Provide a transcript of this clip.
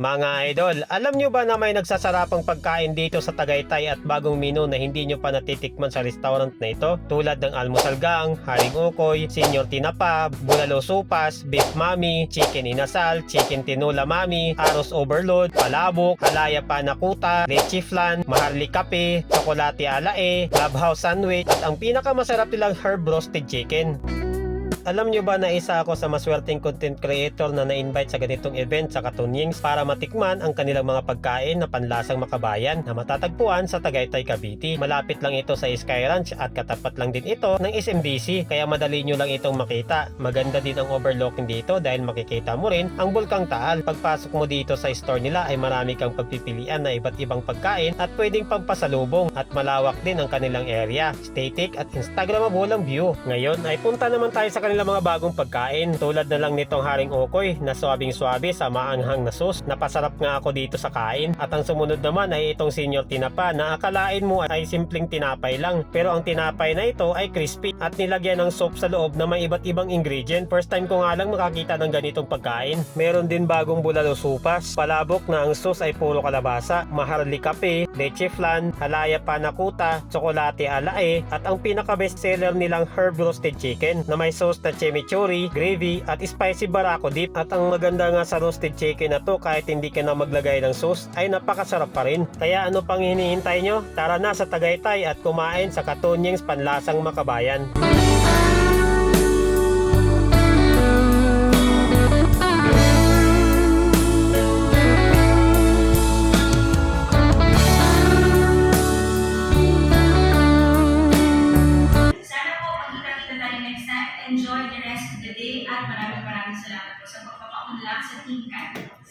Mga idol, alam nyo ba na may nagsasarapang pagkain dito sa Tagaytay at bagong menu na hindi nyo pa natitikman sa restaurant na ito? Tulad ng almusal gang, haring ukoy, senior tinapa, bulalo supas, beef mami, chicken inasal, chicken tinula mami, aros overload, palabok, halaya panakuta, leche flan, maharli kape, tsokolate alae, clubhouse sandwich, at ang pinakamasarap nilang herb roasted chicken. Alam nyo ba na isa ako sa maswerteng content creator na na-invite sa ganitong event sa Katunyings para matikman ang kanilang mga pagkain na panlasang makabayan na matatagpuan sa Tagaytay, Cavite. Malapit lang ito sa Sky Ranch at katapat lang din ito ng SMDC kaya madali nyo lang itong makita. Maganda din ang overlooking dito dahil makikita mo rin ang Bulkang Taal. Pagpasok mo dito sa store nila ay marami kang pagpipilian na iba't ibang pagkain at pwedeng pampasalubong at malawak din ang kanilang area. Static at Instagramable ang view. Ngayon ay punta naman tayo sa kanilang mga bagong pagkain tulad na lang nitong haring okoy na swabing swabe sa maanghang na sauce. Napasarap nga ako dito sa kain at ang sumunod naman ay itong senior tinapa na akalain mo ay simpleng tinapay lang pero ang tinapay na ito ay crispy at nilagyan ng soup sa loob na may iba't ibang ingredient. First time ko nga lang makakita ng ganitong pagkain. Meron din bagong bulalo supas, palabok na ang sauce ay puro kalabasa, maharli kape, leche flan, halaya panakuta, tsokolate alae at ang pinaka best seller nilang herb roasted chicken na may sauce na chimichurri, gravy at spicy barako dip at ang maganda nga sa roasted chicken na to kahit hindi ka na maglagay ng sauce ay napakasarap pa rin. Kaya ano pang hinihintay nyo? Tara na sa Tagaytay at kumain sa Katunyings Panlasang Makabayan. Sana of the day at maraming maraming salamat po sa pagpapaunlak sa Team Cat.